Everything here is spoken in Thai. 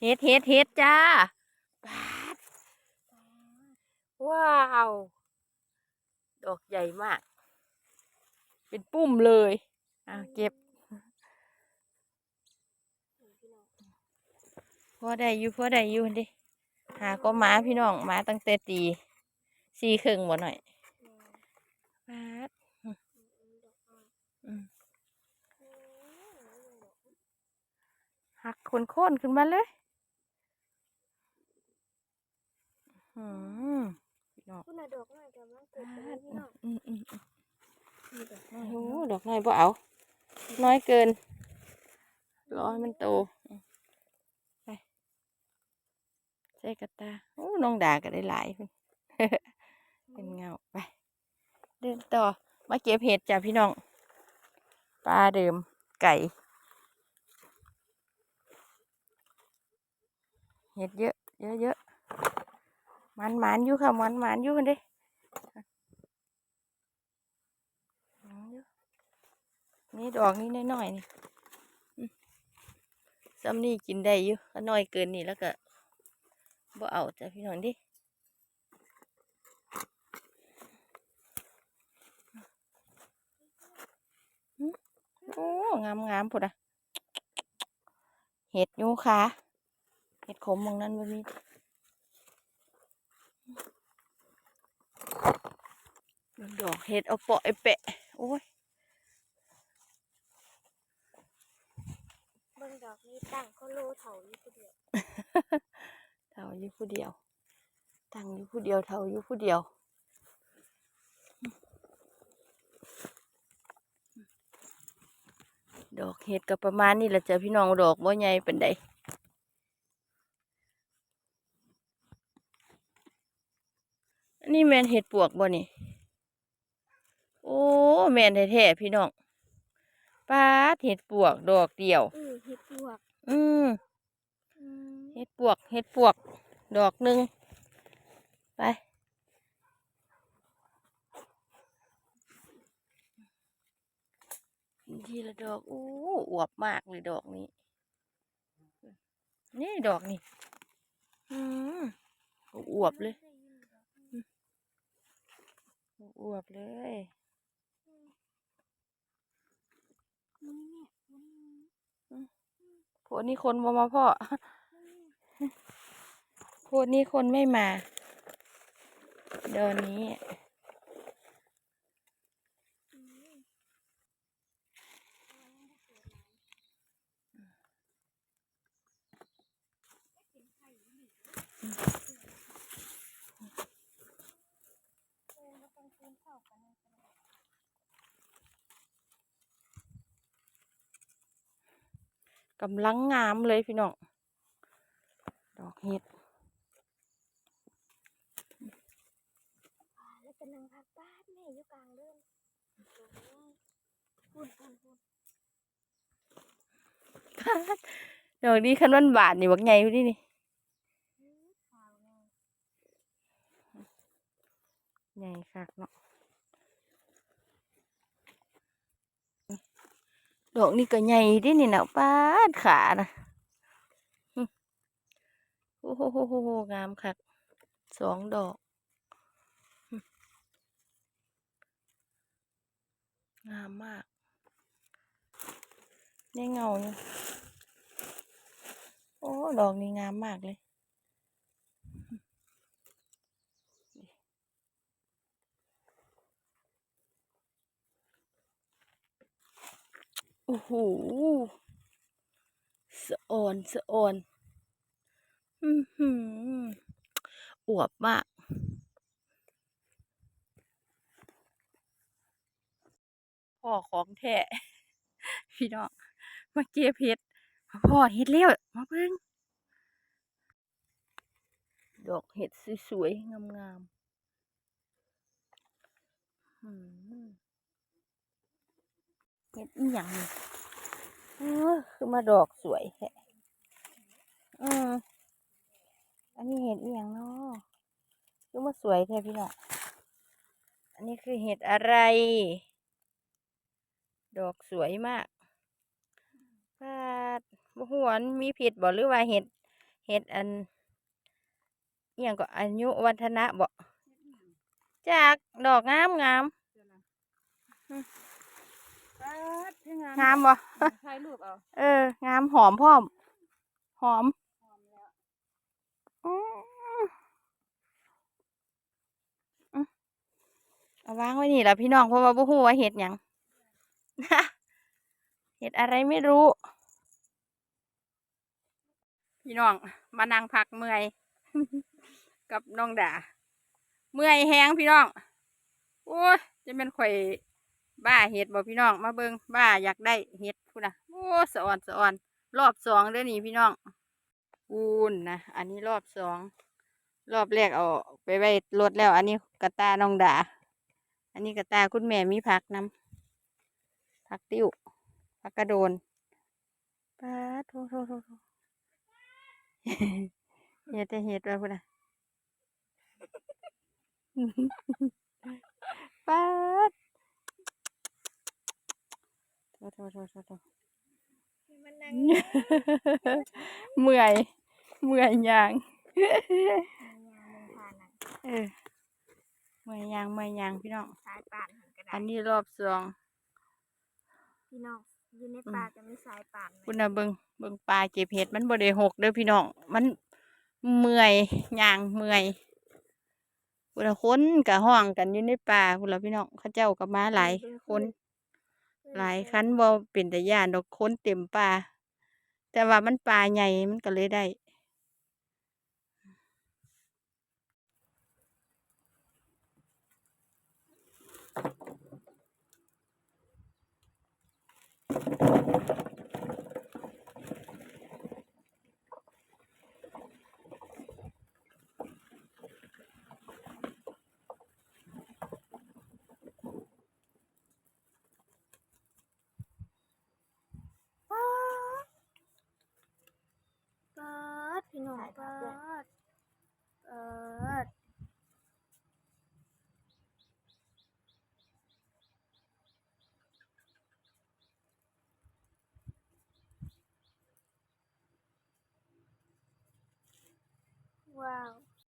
เฮ็ดเฮ็ดเฮ็ดจ้าปาดว้าว ดอกใหญ่มาก เป็นปุ้มเลยอะเก็บพอได้อยู่พอได้อยู่ดิหาก็หมาพี่น้องหมาตั้งแต่ตีสี่ครึ่งบ่หน่อยปาดหักคนโค่นขึ้นมาเลยอืมพี่น้ องคุณน่ะดอกน้อยกำลังเกิดปาเป็นดพี่น้องอืมอืมอืมมีดอกน้อโอ้ยโหดอกน้อยบ่เอา น้อยเกินรอให้มันโตอืมไปใส่กระตาโอ้น้องด่าก็ได้หลายพุ่นเป็นเงาไปเดินต่อมาเก็บเห็ดจ้ะพี่น้องปลาเดิมไก่ เห็ดเยอะเยอะเยอะ มันหมานอยู่ค่ะมันหมานอยู่กันเด้นอยู่นี่ดอกนี้น้อยๆนี่อืมซ้ำนี่กินได้อยู่ก็น้อยเกินนี่แล้วก็บ่เอาจ้ะพี่น้องดิโอ้งามงามพุดอะเห็ดยูค่ะ เห็ดขมมองนั้นบ่มี ดอกเห็ดเอาเปาะไอเปะ โอ้ยเบิ่งดอกนี้ตั้งเขาโลเถาอยู่ผู้เดียวเท่าอยู่ผู้เดียว ตั้งอยู่ผู้เดียวเท่าอยู่ผู้เดียวดอกเห็ดก็ประมาณนี้แหละจ้ะพี่น้องดอกบ่ใหญ่เป็นไดอันนี้แมนเห็ดปวกบ่นี่โอ้ แมนแท้ๆพี่น้องปาดเห็ดปวกดอกเดียวเออเห็ดปวกอืมอืมเห็ดปวกเห็ดปวก ดอกหนึ่งไปทีละดอกอู้อวบมากเลยดอกนี้ นี่ดอกนี่อืมอวบเลยอวบเลย นี่เนี่ย พวกนี้คนบ่มาพ่อพวกนี้คนไม่มา เดี๋ยวนี้ อืมเออมันต้องกินข้าวกันนะ กำลังงามเลยพี่น้อง ดอกเห็ดอ่าแล้วเป็นนางพักบ้านแม่อยู่กลางเรื่องพูดพูดพูดดอกนี้คันวันบาทนี่บักใหญ่อยู่ดินี่ข่าวแม่ใหญ่คักเนาะ ดอกนี้ก็ใหญ่ดินี่นะป้าดขานะโอ้โหโหโหงามคักสองดอก งามมากได้เงาเนี่ยโอ้ ดอกนี้งามมากเลย โอ้โหสะออนสะออนอือหืออวบมากพ่อของแท้พี่น้องมาเก็บเห็ดมาพ่อเห็ดแล้วมาเบิ่งดอกเห็ดสวยๆงามๆ เห็ดอีหยังเออคือมาดอกสวยแท้อืมอันนี้เห็ดอีหยังเนาะคือมาสวยแท้พี่น้องอันนี้คือเห็ดอะไร ดอกสวยมากปาดบหัวนมีผิดบ่หรือว่าเห็ดเฮ็ดอันเอียงก็อายุวัฒนะบ่จากดอกงามงาม งามงามบ่ถ่ายรูปเอา เออ งามหอมพร้อม หอมหอมแล้วอืมอืมเอาวางไว้นี่ล่ะพี่น้องเพราะว่าบ่ฮู้ว่าเฮ็ดหยังเฮ็ดอะไรไม่รู้ พี่น้องมานั่งพักเมื่อย กับน้องดาเมื่อยแฮงพี่น้อง โอ้ยจะเป็นข่อย บ้าเห็ดบ่พี่น้องมาเบิงบ้าอยากได้เห็ดพูดนะโอ้สะอ่อนสะอ่อน รอบสองเด้อนี่พี่น้องอูนนะอันนี้รอบสองรอบแรกเอาไปไว้รถแล้ว อันนี้กระตาน้องดา อันนี้กระตาคุณแม่มีผักน้ำผักติ้วผักกระโดนป้าโทโทโทโทเห็ดแต่เห็ดไว้พูดนะป้าด โทโทโทโทโทมันนั่งเมื่อยเมื่อยยางยางมึงพานั่งเออเมื่อยยางเมื่อยยางพี่น้องสายป่านหันกระดาอัษนนี้รอบสองพี่น้องอยู่ในป่าจะมีสายป่านไหมคุณน่ะเบิงเบิงปลาเก็บเห็ดมันบ่ได้หกเด้อพี่น้องมันเมื่อยยางเมื่อยคุณน่ะคนกะห้องกันอยู่ในป่าคุณล่ะพี่น้องเขาเจ้าก็มาหลายคน หลายคันบ่เป็นแต่ย่านดอกค้นเต็มป่า แต่ว่ามันป่าใหญ่มันก็เลยได้ ป๊าดป๊า ดพี่น้องป๊าดป๊าดว้าว